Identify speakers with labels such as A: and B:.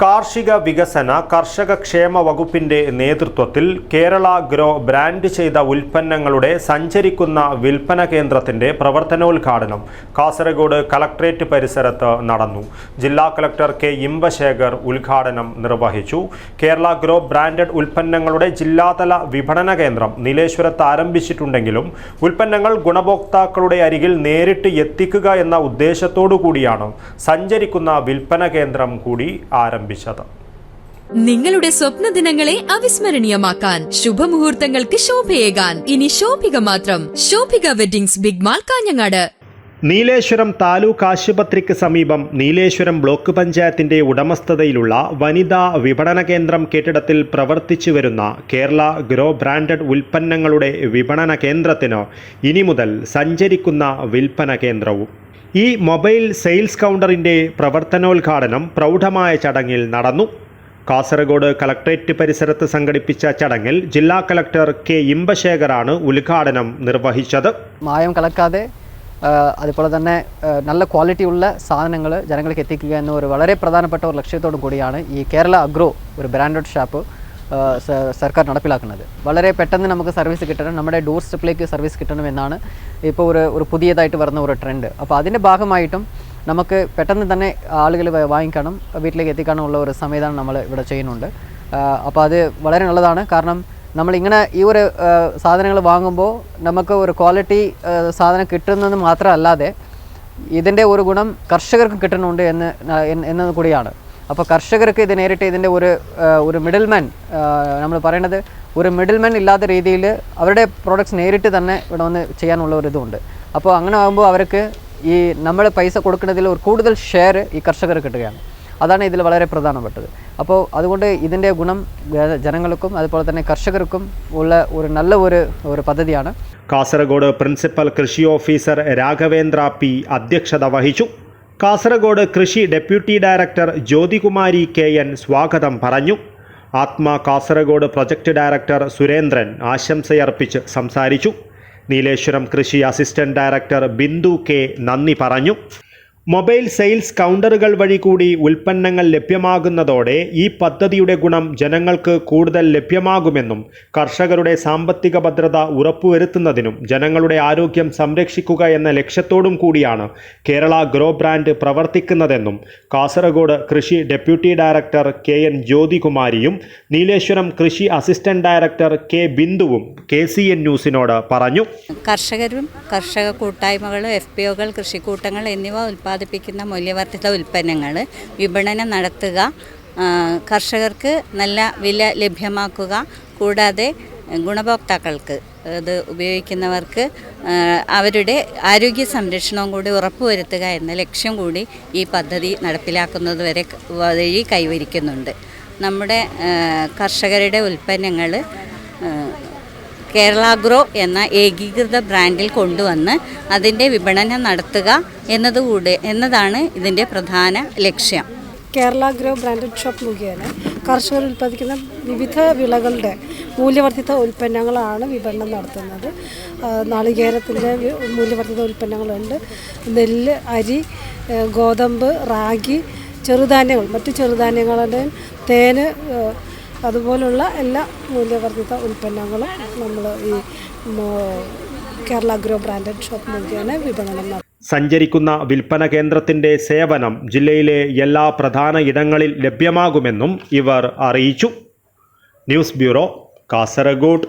A: കാർഷിക വികസന കർഷക ക്ഷേമ വകുപ്പിന്റെ നേതൃത്വത്തിൽ കേരള ഗ്രോ ബ്രാൻഡ് ചെയ്ത ഉൽപ്പന്നങ്ങളുടെ സഞ്ചരിക്കുന്ന വിൽപ്പന കേന്ദ്രത്തിന്റെ പ്രവർത്തനോദ്ഘാടനം കാസർഗോഡ് കളക്ട്രേറ്റ് പരിസരത്ത് നടന്നു. ജില്ലാ കളക്ടർ കെ ഇമ്പശേഖർ ഉദ്ഘാടനം നിർവഹിച്ചു. കേരള ഗ്രോ ബ്രാൻഡഡ് ഉൽപ്പന്നങ്ങളുടെ ജില്ലാതല വിപണന കേന്ദ്രം നീലേശ്വരത്ത് ആരംഭിച്ചിട്ടുണ്ടെങ്കിലും ഉൽപ്പന്നങ്ങൾ ഗുണഭോക്താക്കളുടെ അരികിൽ നേരിട്ട് എത്തിക്കുക എന്ന ഉദ്ദേശത്തോടു കൂടിയാണ് സഞ്ചരിക്കുന്ന വിൽപ്പന കേന്ദ്രം കൂടി ആരംഭിച്ചത്.
B: നിങ്ങളുടെ സ്വപ്ന ദിനങ്ങളെ അവിസ്മരണീയമാക്കാൻ ശുഭമുഹൂർത്തങ്ങൾക്ക് ശോഭയേകാൻ. ഇനി ശോഭിക മാത്രം. Shobhika weddings big mall Kanhangad.
A: Nileshwaram taluk ആശുപത്രിക്ക് സമീപം നീലേശ്വരം ബ്ലോക്ക് പഞ്ചായത്തിന്റെ ഉടമസ്ഥതയിലുള്ള വനിതാ വിപണന കേന്ദ്രം കെട്ടിടത്തിൽ പ്രവർത്തിച്ചു വരുന്ന കേരള ഗ്രോ ബ്രാൻഡഡ് ഉൽപ്പന്നങ്ങളുടെ വിപണന കേന്ദ്രത്തിന് ഇനി മുതൽ സഞ്ചരിക്കുന്ന വിൽപ്പന കേന്ദ്രവും. ഈ മൊബൈൽ സെയിൽസ് കൗണ്ടറിന്റെ പ്രവർത്തനോദ്ഘാടനം പ്രൗഢമായ ചടങ്ങിൽ നടന്നു. കാസർഗോഡ് കളക്ട്രേറ്റ് പരിസരത്ത് സംഘടിപ്പിച്ച ചടങ്ങിൽ ജില്ലാ കളക്ടർ കെ ഇമ്പശേഖറാണ് ഉദ്ഘാടനം നിർവഹിച്ചത്.
C: മായം കലക്കാതെ അതുപോലെ തന്നെ നല്ല ക്വാളിറ്റി ഉള്ള സാധനങ്ങൾ ജനങ്ങൾക്ക് എത്തിക്കുക എന്ന ഒരു വളരെ പ്രധാനപ്പെട്ട ഒരു ലക്ഷ്യത്തോടു കൂടിയാണ് ഈ കേരള അഗ്രോ ഒരു ബ്രാൻഡഡ് ഷാപ്പ് സർക്കാർ നടപ്പിലാക്കുന്നത്. വളരെ പെട്ടെന്ന് നമുക്ക് സർവീസ് കിട്ടണം നമ്മുടെ ഡോർ സ്റ്റെപ്പിലേക്ക് സർവീസ് കിട്ടണം എന്നാണ് ഇപ്പോൾ ഒരു ഒരു പുതിയതായിട്ട് വരുന്ന ഒരു ട്രെൻഡ് അപ്പോൾ അതിന്റെ ഭാഗമായിട്ടും നമുക്ക് പെട്ടെന്ന് തന്നെ ആളുകൾ വാങ്ങിക്കണം വീട്ടിലേക്ക് എത്തിക്കാനുള്ള ഒരു സംവിധാനം നമ്മൾ ഇവിടെ ചെയ്യുന്നുണ്ട്. അപ്പോൾ അത് വളരെ നല്ലതാണ്. കാരണം നമ്മളിങ്ങനെ ഈ ഒരു സാധനങ്ങൾ വാങ്ങുമ്പോൾ നമുക്ക് ഒരു ക്വാളിറ്റി സാധനം കിട്ടുന്നത് മാത്രമല്ലാതെ ഇതിന്റെ ഒരു ഗുണം കർഷകർക്ക് കിട്ടുന്നുണ്ട് എന്ന് എന്നത് കൂടിയാണ്. അപ്പോൾ കർഷകർക്ക് ഇത് നേരിട്ട് ഇതിന്റെ ഒരു ഒരു മിഡിൽമാൻ നമ്മൾ പറയണത് ഒരു മിഡിൽമാൻ ഇല്ലാത്ത രീതിയിൽ അവരുടെ പ്രോഡക്റ്റ്സ് നേരിട്ട് തന്നെ ഇവിടെ വന്ന് ചെയ്യാനുള്ള ഒരു ഇതുണ്ട്. അപ്പോൾ അങ്ങനെ ആകുമ്പോൾ അവർക്ക് ഈ നമ്മൾ പൈസ കൊടുക്കുന്നതിൽ ഒരു കൂടുതൽ ഷെയർ ഈ കർഷകർ കിട്ടുകയാണ്. അതാണ് ഇതിൽ വളരെ പ്രധാനപ്പെട്ടത്. അപ്പോൾ അതുകൊണ്ട് ഇതിന്റെ ഗുണം ജനങ്ങൾക്കും അതുപോലെ തന്നെ കർഷകർക്കും ഉള്ള ഒരു നല്ല ഒരു ഒരു പദ്ധതിയാണ്.
A: കാസർഗോഡ് പ്രിൻസിപ്പൽ കൃഷി ഓഫീസർ രാഘവേന്ദ്ര പി അധ്യക്ഷത വഹിച്ചു. കാസർഗോഡ് കൃഷി deputy director Jyothikumari K N സ്വാഗതം പറഞ്ഞു. ATMA Kasaragod project director Surendran ആശംസയർപ്പിച്ച് സംസാരിച്ചു. നീലേശ്വരം കൃഷി അസിസ്റ്റന്റ് ഡയറക്ടർ ബിന്ദു കെ നന്ദി പറഞ്ഞു. മൊബൈൽ സെയിൽസ് കൗണ്ടറുകൾ വഴി കൂടി ഉൽപ്പന്നങ്ങൾ ലഭ്യമാകുന്നതോടെ ഈ പദ്ധതിയുടെ ഗുണം ജനങ്ങൾക്ക് കൂടുതൽ ലഭ്യമാകുമെന്നും കർഷകരുടെ സാമ്പത്തിക ഭദ്രത ഉറപ്പുവരുത്തുന്നതിനും ജനങ്ങളുടെ ആരോഗ്യം സംരക്ഷിക്കുക എന്ന ലക്ഷ്യത്തോടും കൂടിയാണ് കേരള ഗ്രോ ബ്രാൻഡ് പ്രവർത്തിക്കുന്നതെന്നും കാസർഗോഡ് കൃഷി ഡെപ്യൂട്ടി ഡയറക്ടർ കെ എൻ ജ്യോതികുമാരിയും നീലേശ്വരം കൃഷി അസിസ്റ്റന്റ് ഡയറക്ടർ കെ ബിന്ദുവും കെ സി എൻ ന്യൂസിനോട് പറഞ്ഞു.
D: കർഷകരും കർഷക കൂട്ടായ്മകളും എഫ് പി ഒകൾ കൃഷിക്കൂട്ടങ്ങൾ എന്നിവ ഉൽപ്പാദിപ്പിക്കുന്ന മൂല്യവർദ്ധിത ഉൽപ്പന്നങ്ങൾ വിപണനം നടത്തുക കർഷകർക്ക് നല്ല വില ലഭ്യമാക്കുക കൂടാതെ ഗുണഭോക്താക്കൾക്ക് ഇത് ഉപയോഗിക്കുന്നവർക്ക് അവരുടെ ആരോഗ്യ സംരക്ഷണവും കൂടി ഉറപ്പുവരുത്തുക എന്ന ലക്ഷ്യം കൂടി ഈ പദ്ധതി നടപ്പിലാക്കുന്നത് വരെ വഴി കൈവരിക്കുന്നുണ്ട്. നമ്മുടെ കർഷകരുടെ ഉൽപ്പന്നങ്ങൾ കേരളാഗ്രോ എന്ന ഏകീകൃത ബ്രാൻഡിൽ കൊണ്ടുവന്ന് അതിന്റെ വിപണനം നടത്തുക എന്നതുകൂടെ എന്നതാണ് ഇതിന്റെ പ്രധാന ലക്ഷ്യം.
E: കേരള ഗ്രോ ബ്രാൻഡഡ് ഷോപ്പ് മുഖേന കർഷകർ ഉൽപ്പാദിക്കുന്ന വിവിധ വിളകളുടെ മൂല്യവർദ്ധിത ഉൽപ്പന്നങ്ങളാണ് വിപണനം നടത്തുന്നത്. നാളികേരത്തിന്റെ മൂല്യവർദ്ധിത ഉൽപ്പന്നങ്ങളുണ്ട്. നെല്ല് അരി ഗോതമ്പ് റാഗി ചെറുധാന്യങ്ങൾ. മറ്റ് ചെറുധാന്യങ്ങളുടെയും തേന് അതുപോലുള്ള എല്ലാ മൂല്യവർദ്ധിത ഉൽപ്പന്നങ്ങളും നമ്മൾ ഈ കേരള ഗ്രോ ബ്രാൻഡഡ് ഷോപ്പ് മുഖേന വിപണനം നടത്തും.
A: സഞ്ചരിക്കുന്ന വിൽപ്പന കേന്ദ്രത്തിന്റെ സേവനം ജില്ലയിലെ എല്ലാ പ്രധാന ഇടങ്ങളിൽ ലഭ്യമാകുമെന്നും ഇവർ അറിയിച്ചു. News bureau Kasaragod.